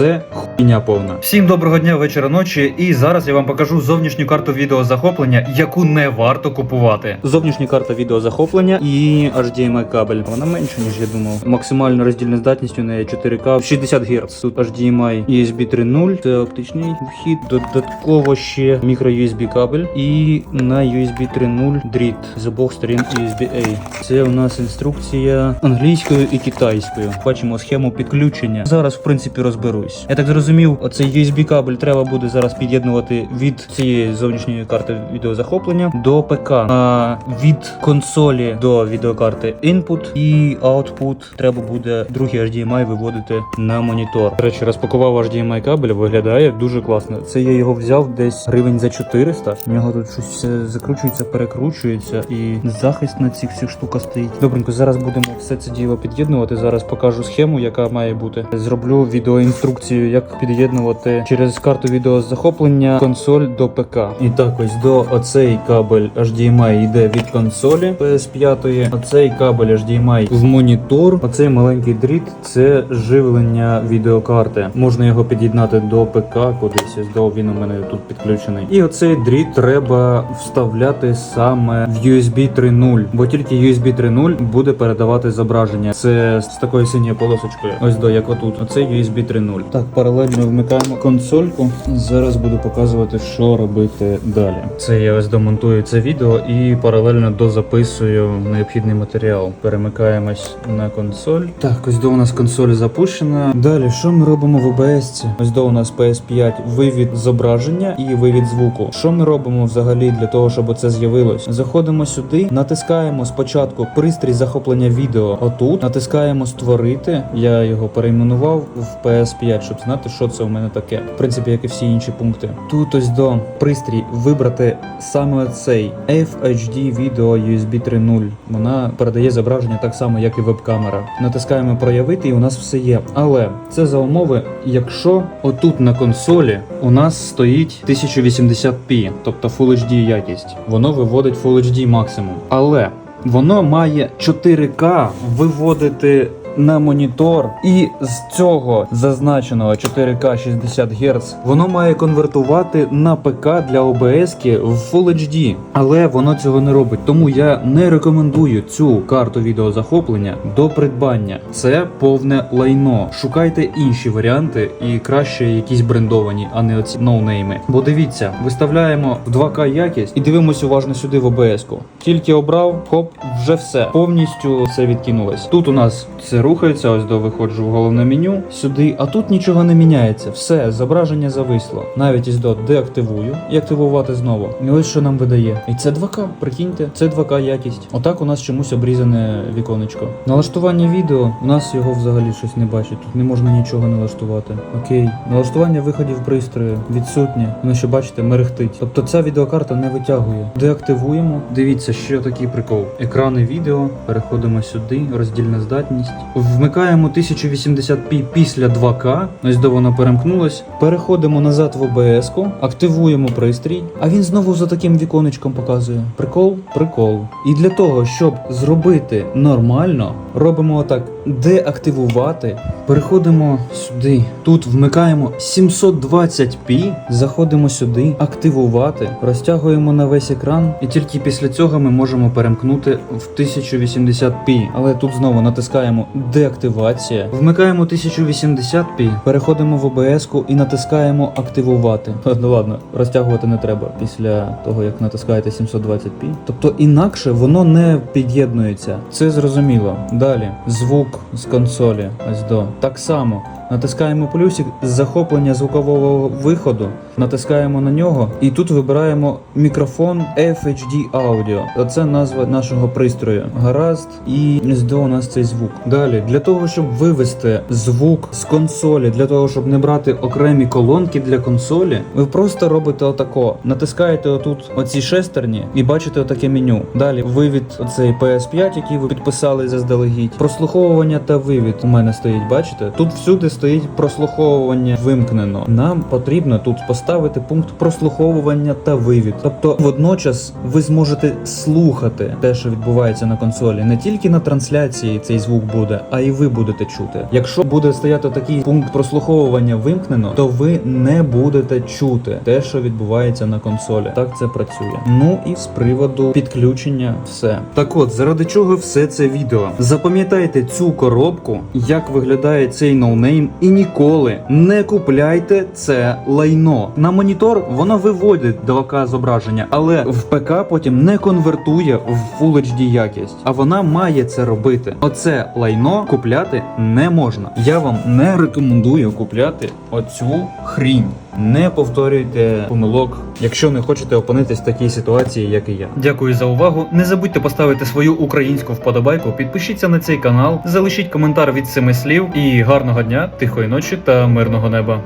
це хуйня повна. Всім доброго дня, вечора, ночі. І зараз я вам покажу зовнішню карту відеозахоплення, яку не варто купувати. Зовнішня карта відеозахоплення і HDMI кабель. Вона менша, ніж я думав. Максимальна роздільна здатність у неї 4К 60 Гц. Тут HDMI USB 3.0, це оптичний вхід. Додатково ще мікро USB кабель і на USB 3.0 дріт з обох сторін USB-A. Це у нас інструкція англійською і китайською. Бачимо схему підключення. Зараз, в принципі, розберусь. Я так зрозумів, оцей USB кабель треба буде зараз під'єднувати від цієї зовнішньої карти відеозахоплення до ПК. А від консолі до відеокарти input і output треба буде другий HDMI виводити на монітор. До речі, розпакував HDMI кабель, виглядає дуже класно. Це я його взяв десь гривень за 400. У нього тут щось закручується, перекручується, і захист на цих всіх штуках стоїть. Добренько, зараз будемо все це діло під'єднувати. Зараз покажу схему, яка має бути. Зроблю відеоінструкцію, як під'єднувати через карту відеозахоплення консоль до ПК. І так, ось до оцей кабель HDMI йде від консолі PS5. Оцей кабель HDMI в монітор. Оцей маленький дріт це живлення відеокарти. Можна його під'єднати до ПК кудись. Ось до він у мене тут підключений. І оцей дріт треба вставляти саме в USB 3.0, бо тільки USB 3.0 буде передавати зображення. Це з такою синьою полосочкою. Ось до як отут. Оце USB 3.0. Так, паралельно вмикаємо консольку. Зараз буду показувати, що робити далі. Це я ось домонтую це відео і паралельно дозаписую необхідний матеріал. Перемикаємось на консоль. Так, ось до у нас консоль запущена. Далі, що ми робимо в OBS? Ось до у нас PS5 вивід зображення і вивід звуку. Що ми робимо взагалі для того, щоб це з'явилось? Заходимо сюди, натискаємо спочатку пристрій захоплення відео. Отут натискаємо створити. Я його перейменував в PS5, щоб знати, що це у мене таке. В принципі, як і всі інші пункти. Тут ось до пристрій вибрати саме цей FHD Video USB 3.0. Вона передає зображення так само, як і веб-камера. Натискаємо проявити, і у нас все є. Але це за умови, якщо отут на консолі у нас стоїть 1080p, тобто Full HD якість, воно виводить Full HD максимум. Але воно має 4К виводити на монітор, і з цього зазначеного 4К 60 Гц воно має конвертувати на ПК для OBS в Full HD. Але воно цього не робить. Тому я не рекомендую цю карту відеозахоплення до придбання. Це повне лайно. Шукайте інші варіанти і краще якісь брендовані, а не оці ноунейми. Бо дивіться, виставляємо в 2К якість і дивимося уважно сюди в OBS-ку. Тільки обрав, хоп, вже все. Повністю все відкинулось. Тут у нас це рухається, ось до виходжу в головне меню сюди, а тут нічого не міняється. Все, зображення зависло. Навіть із до деактивую і активувати знову. І ось що нам видає. І це 2К, прикиньте, це 2К якість. Отак у нас чомусь обрізане віконечко. Налаштування відео, у нас його взагалі щось не бачить. Тут не можна нічого налаштувати. Окей. Налаштування виходів пристрою відсутнє. Воно що бачите, мерехтить. Тобто ця відеокарта не витягує. Деактивуємо. Дивіться, що такий прикол. Екрани відео. Переходимо сюди, роздільна здатність. Вмикаємо 1080p після 2К. Ось до воно перемкнулось. Переходимо назад в OBS, активуємо пристрій, а він знову за таким віконечком показує. Прикол, прикол. І для того, щоб зробити нормально, робимо отак: деактивувати. Переходимо сюди. Тут вмикаємо 720p, заходимо сюди, активувати, розтягуємо на весь екран, і тільки після цього ми можемо перемкнути в 1080p. Але тут знову натискаємо деактивація, вмикаємо 1080p, переходимо в OBS і натискаємо активувати. Ну ладно, розтягувати не треба після того, як натискаєте 720p. Тобто інакше воно не під'єднується. Це зрозуміло. Далі звук з консолі. Ось до так само. Натискаємо плюсик з захоплення звукового виходу, натискаємо на нього, і тут вибираємо мікрофон FHD Audio. Оце назва нашого пристрою. Гаразд, і ось у нас цей звук. Далі, для того, щоб вивести звук з консолі, для того, щоб не брати окремі колонки для консолі, ви просто робите отако. Натискаєте отут оці шестерні і бачите отаке меню. Далі вивід оцей PS5, який ви підписали заздалегідь. Прослуховування та вивід у мене стоїть, бачите? Тут всюди стоїть прослуховування вимкнено. Нам потрібно тут поставити пункт прослуховування та вивід. Тобто, водночас ви зможете слухати те, що відбувається на консолі. Не тільки на трансляції цей звук буде, а й ви будете чути. Якщо буде стояти такий пункт прослуховування вимкнено, то ви не будете чути те, що відбувається на консолі. Так це працює. Ну і з приводу підключення все. Так от, заради чого все це відео? Запам'ятайте цю коробку, як виглядає цей ноунейм, і ніколи не купляйте це лайно. На монітор воно виводить 2К зображення, але в ПК потім не конвертує в Full HD якість. А вона має це робити. Оце лайно купляти не можна. Я вам не рекомендую купляти оцю хрінь. Не повторюйте помилок, якщо не хочете опинитись в такій ситуації, як і я. Дякую за увагу. Не забудьте поставити свою українську вподобайку, підпишіться на цей канал, залишіть коментар від семи слів і гарного дня, тихої ночі та мирного неба.